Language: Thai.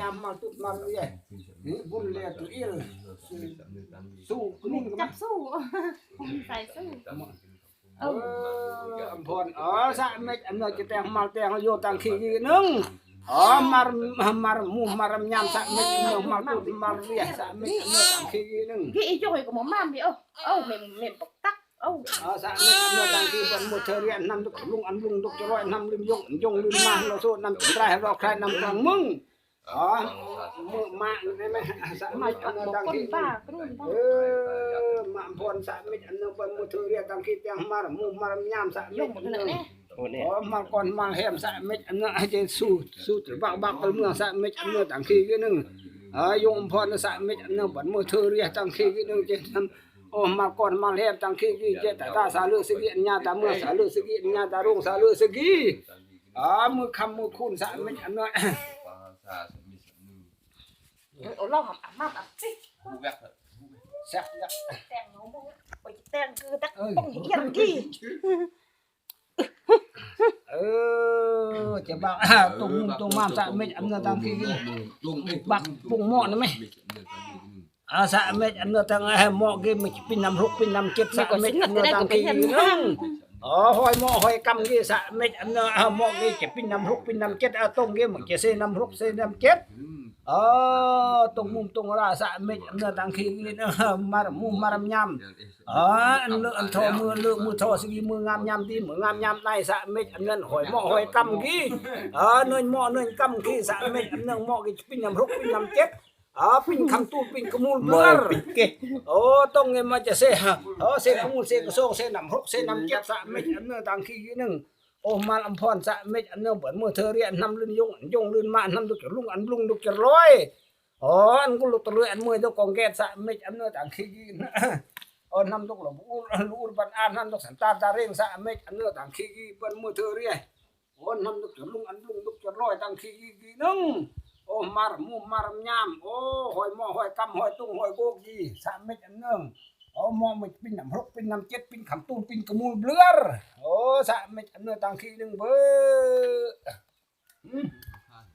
ยามมาตุกวันเลยบุญเลยตุวเอลสู้นุ่งกัจับสู้ผมใส่สู้เอออัมพรอ๋อสะเม็ดอันนั้นจะแต่งมาแต่งโยตังขี้ยีนึงอ๋อมารมารมูมารมยามสะเม็ดเนี่ยมาตุดมารเรียสะเม็ดอังนี้นตังขี้ยีนึง cái ý cho hồi c อ a món mam đi ô ô mềm mềm bọc tắc ô อ๋อสะเม็ดอันนั้นตังขี้บนมุเทเรียนนำลุกลุงอันลุงตุกจะร้อยนำลุมยงยงลุมมาเราสู้นำจุดไรเราใครนำทางมึงอ๋อมะนี่ไหมสามัญอันนั้นดัเออมะพอนสามัญอันนั้นเป็นมุทุเรียตังคี่ยังมารมูมารมยามสามัญอันนั้นอ๋อมาก่อนมาเฮมสามิญอันนั้นอาจจะสู้ สู้ถือบักบักเมืองสามิญอันนั้นดังทีกันหนึ่งอ๋อยงพรสามิญอันนั้นเป็นมุทุเรียดังคีกันหนึ่งเจะทำโอ้มาก่อนมาเฮมต่างคีกันเจแต่ตาสาลือสกีญาตาเมื่อสาลือสกีญาตารุ่งสาลือสกีอ๋อมือคำมือคุณสามิญอันนั้น ça, ça met sur n o เอาเล่าหำอมาตัดสิ Ouvert. Certes, แต่งเอาบ่ไปแต่งคือตักต้องเฮียนกี่เออจะบ้กตุ้มตุ้งมาสะเม็ดอำนาจทางกี่นี่ Bạc bụng mọ nữa ไหมอาสะเม็ดอำนาจทางไอ้หมอกีกมันปีนน้ำรุกปีนน้ำเจ็บสะเม็ดอำนาจทางที่นี่อ๋อหอยหม้อหอยกำงี้สะเม็ดอันเนอหม้องี้จบปิ้นน้ำหกปิ้นน้ำเก็ดเอาตรงงี้มือนเจะเส้นน้ำหกเส้นน้ำเจ็ดเออตรงมุมตรงราสะเม็ดอันเนอะตัางคีนี่เนอะมารมุมมารมยำอ๋อเลืออันทอมือเลือมือทอสกีมืองามยำดีมืองามยำได้สะเม็ดอันเนอหอยหม้อหอยกำงี้อ๋อเนื้อหม้อเนื้อกำงี้สะเม็ดอันเนอหม้องี้ปิ้นน้ำหกปิ้นน้ำเจ็ดอาปิ้งคังตู้ปิ้งกมูลเบอร์รโอ้ต้องเงี้ยมาจะเซ่ฮะโอเซ่กมูลเซ่กระซองเซ่นำหกเซ่นำเจ็ดสะไม่จันเนอต่างขี้ยี่หนึ่งโอ้มาลำพอนสะไม่จันเนอเหมือนเมื่อเธอเรียนนำลื่นยงยงลื่นมาหนำดุจลุงอันลุงดุจร้อยอ๋อนกุลตระเวนเมื่อเจ้ากองแก่สะไม่จันเนอต่างขี้ยี่นะอ๋อหนำดุจหลบอุลลอุลบันอานนำดุจสันตาตาเร่งสะไม่จันเนอต่างขี้ยี่เป็นเมื่อเธอเรียนอ๋อหนำดุจลุงอันลุงดุจร้อยต่างขี้ยี่หนึ่งអូម៉ារមូម៉ារញ៉ាំអូហួយម៉ោហួយកំហួយទុងហួយគោគីសាមិចអនឹងអូមកមិនពេញណាំរុកពេញណាំចិត្តពេញខំទូនពេញកមូលប្លឿរអូសាមិចអនឹងតាំងគីនឹងវើអឺ